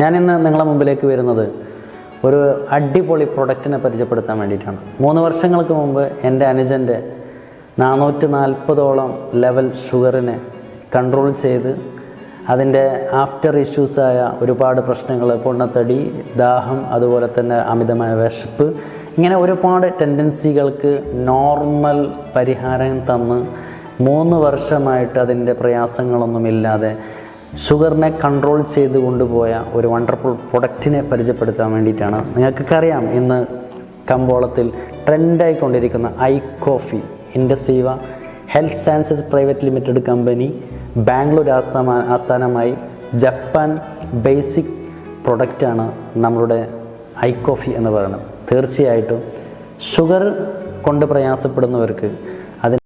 ഞാനിന്ന് നിങ്ങളെ മുമ്പിലേക്ക് വരുന്നത് ഒരു അടിപൊളി പ്രൊഡക്റ്റിനെ പരിചയപ്പെടുത്താൻ വേണ്ടിയിട്ടാണ്. മൂന്ന് വർഷങ്ങൾക്ക് മുമ്പ് എന്റെ അനുജന്റെ നാനൂറ്റി നാൽപ്പതോളം ലെവൽ ഷുഗറിനെ കൺട്രോൾ ചെയ്ത് അതിന്റെ ആഫ്റ്റർ ഇഷ്യൂസായ ഒരുപാട് പ്രശ്നങ്ങൾ പൊണ്ണത്തടി ദാഹം അതുപോലെ തന്നെ അമിതമായ വിശപ്പ് ഇങ്ങനെ ഒരുപാട് ടെൻഡൻസികൾക്ക് നോർമൽ പരിഹാരം തന്ന് മൂന്ന് വർഷമായിട്ട് അതിന്റെ പ്രയാസങ്ങളൊന്നുമില്ലാതെ ഷുഗറിനെ കൺട്രോൾ ചെയ്ത് കൊണ്ടുപോയ ഒരു വണ്ടർഫുൾ പ്രൊഡക്റ്റിനെ പരിചയപ്പെടുത്താൻ വേണ്ടിയിട്ടാണ്. നിങ്ങൾക്കൊക്കെ അറിയാം ഇന്ന് കമ്പോളത്തിൽ ട്രെൻഡായിക്കൊണ്ടിരിക്കുന്ന I coffee ഇൻഡസ്ട്രീവ health sciences private limited company Bangalore ആസ്ഥാന ആസ്ഥാനമായി ജപ്പാൻ ബേസിക് പ്രൊഡക്റ്റാണ് നമ്മളുടെ ഐ കോഫി എന്ന് പറയുന്നത്. തീർച്ചയായിട്ടും ഷുഗർ കൊണ്ട് പ്രയാസപ്പെടുന്നവർക്ക്